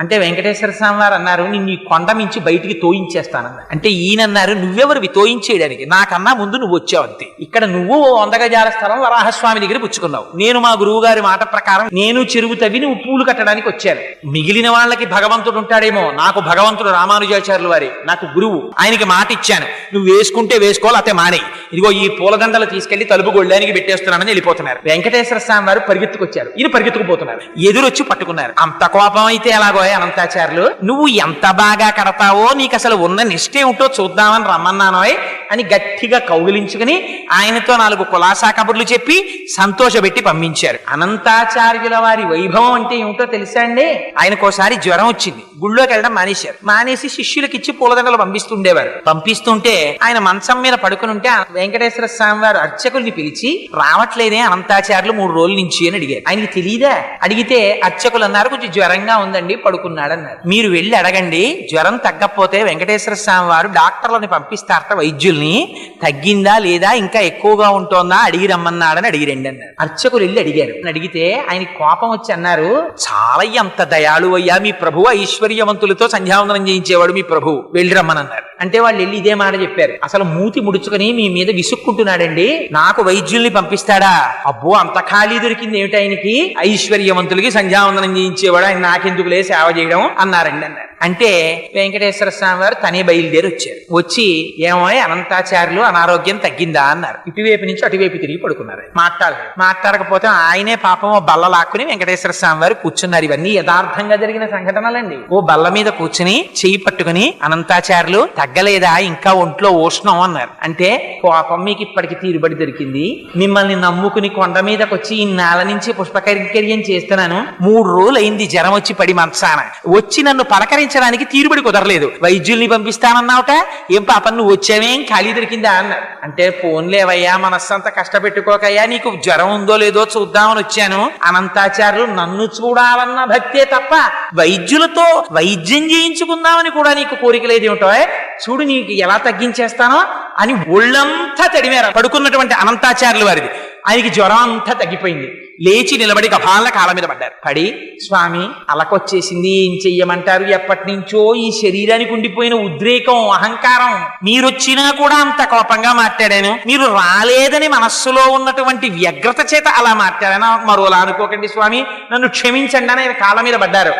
అంటే వెంకటేశ్వర స్వామి వారు అన్నారు నిన్ను కొండ మించి బయటికి తోయించేస్తానన్నారు. అంటే ఈయన అన్నారు నువ్వెవరివి? తోయించేయడానికి. నాకన్నా ముందు నువ్వు వచ్చావు అంతే. ఇక్కడ నువ్వు ఓ వంద గజాల స్థలం వరాహస్వామి దగ్గర పుచ్చుకున్నావు. నేను మా గురువు గారి మాట ప్రకారం నేను చెరువు తవ్వి నువ్వు పూలు కట్టడానికి వచ్చాను. మిగిలిన వాళ్ళకి భగవంతుడు ఉంటాడేమో. నాకు భగవంతుడు రామానుజాచార్యులు వారి. నాకు గురువు. ఆయనకి మాట ఇచ్చాను. నువ్వు వేసుకుంటే వేసుకోవాలి అతే మానే ఇదిగో ఈ పూలదండలు తీసుకెళ్ళి తలుపు గొళ్ళానికి పెట్టేస్తున్నానని వెళ్ళిపోతున్నారు. వెంకటేశ్వర స్వామి వారు పరిగెత్తుకొచ్చారు. ఈయన పరిగెత్తుకుపోతున్నారు. ఎదురొచ్చి పట్టుకున్నారు. అంత కోపం అయితే ఎలాగో అనంతాచార్యులు? నువ్వు ఎంత బాగా కడతావో నీకు అసలు ఉన్న నిష్ట ఏమిటో చూద్దామని రమ్మన్నానోయ్ అని గట్టిగా కౌగిలించుకుని ఆయనతో నాలుగు కులాసా కబుర్లు చెప్పి సంతోషపెట్టి పంపించారు. అనంతాచార్యుల వారి వైభవం అంటే ఏమిటో తెలుసా అండి? ఆయనకోసారి జ్వరం వచ్చింది. గుళ్ళోకి వెళ్ళడం మానేశారు. మానేసి శిష్యులకి ఇచ్చి పూలదండలు పంపిస్తుండేవారు. పంపిస్తుంటే ఆయన మంచం మీద పడుకుని ఉంటే వెంకటేశ్వర స్వామి వారు అర్చకుల్ని పిలిచి రావట్లేదే అనంతాచార్యులు మూడు రోజుల నుంచి అని అడిగారు. ఆయనకి తెలియదా అడిగితే అర్చకులు అన్నారు కొంచెం జ్వరంగా ఉందండి పడుకున్నాడు అన్నారు. మీరు వెళ్ళి అడగండి జ్వరం తగ్గకపోతే వెంకటేశ్వర స్వామి వారు డాక్టర్లని పంపిస్తారట వైద్యుల్ని. తగ్గిందా లేదా? ఇంకా ఎక్కువగా ఉంటోందా? అడిగి రమ్మన్నాడని అడిగి రండి అన్నారు. అర్చకులు వెళ్ళి అడిగారు. అడిగితే ఆయన కోపం వచ్చి అన్నారు చాలా ఎంత దయాళు అయ్యా మీ ప్రభు ఐశ్వర్యవంతులతో సంధ్యావందనం చేయించేవాడు మీ ప్రభు. వెళ్ళి రమ్మనన్నారు. అంటే వాళ్ళు వెళ్ళి ఇదే మాట చెప్పారు. అసలు మూతి ముడుచుకొని మీ మీద విసుక్కుంటున్నాడండి. నాకు వైద్యుల్ని పంపిస్తాడా? అబ్బో అంత ఖాళీ దొరికింది ఏమిటి ఆయనకి? ఐశ్వర్యవంతులకి సంధ్యావందనం చేయించేవాడు. ఆయన నాకెందుకులే సేవ చేయడం? అన్నారండి అన్నారు. అంటే వెంకటేశ్వర స్వామి వారు తనే బయలుదేరి వచ్చారు. వచ్చి ఏమో అనంతాచార్యులు అనారోగ్యం తగ్గిందా అన్నారు. ఇటువైపు నుంచి అటువైపు తిరిగి పడుకున్నారు మాట్లాడలేదు మాట్లాడకపోతే ఆయనే పాపం ఓ బల్ల లాక్కుని వెంకటేశ్వర స్వామి వారు కూర్చున్నారు. ఇవన్నీ యథార్థంగా జరిగిన సంఘటనలండి. ఓ బల్ల మీద కూర్చుని చెయ్యి పట్టుకుని అనంతాచార్యులు తగ్గలేదా? ఇంకా ఒంట్లో ఉష్ణం అన్నారు. అంటే కోపం మీకు ఇప్పటికి తీరుబడి దొరికింది. మిమ్మల్ని నమ్ముకుని కొండ మీదకి వచ్చి ఈ నుంచి పుష్పకరికర్యం చేస్తున్నాను. మూడు రోజులు అయింది జ్వరం వచ్చి పడి మంచాన. వచ్చి నన్ను పలకరించడానికి తీరుబడి కుదరలేదు. వైద్యుల్ని పంపిస్తానన్నావుట? ఏం పాపం నువ్వు వచ్చావేం? ఖాళీ దొరికిందా? అన్న. అంటే పోన్లేవయ్యా మనస్సంతా కష్టపెట్టుకోకయ్యా నీకు జ్వరం ఉందో లేదో చూద్దామని వచ్చాను. అనంతాచార్యులు నన్ను చూడాలన్న భక్తే తప్ప వైద్యులతో వైద్యం చేయించుకుందామని కూడా నీకు కోరిక లేదు ఏమిటో చూడు నీకు ఎలా తగ్గించేస్తానో అని ఒళ్ళంతా తడిమారు పడుకున్నటువంటి అనంతాచార్యులు వారిది. ఆయనకి జ్వరం అంతా తగ్గిపోయింది. లేచి నిలబడి గభాల కాళ్ళ మీద పడ్డారు. పడి స్వామి అలకొచ్చేసింది ఏం చెయ్యమంటారు? ఎప్పటి నుంచో ఈ శరీరానికి ఉండిపోయిన ఉద్రేకం అహంకారం. మీరొచ్చినా కూడా అంత కోపంగా మాట్లాడాను. మీరు రాలేదని మనస్సులో ఉన్నటువంటి వ్యగ్రత చేత అలా మాట్లాడాను. మరోలా అనుకోకండి స్వామి. నన్ను క్షమించండి అని ఆయన కాళ్ళ మీద పడ్డారు.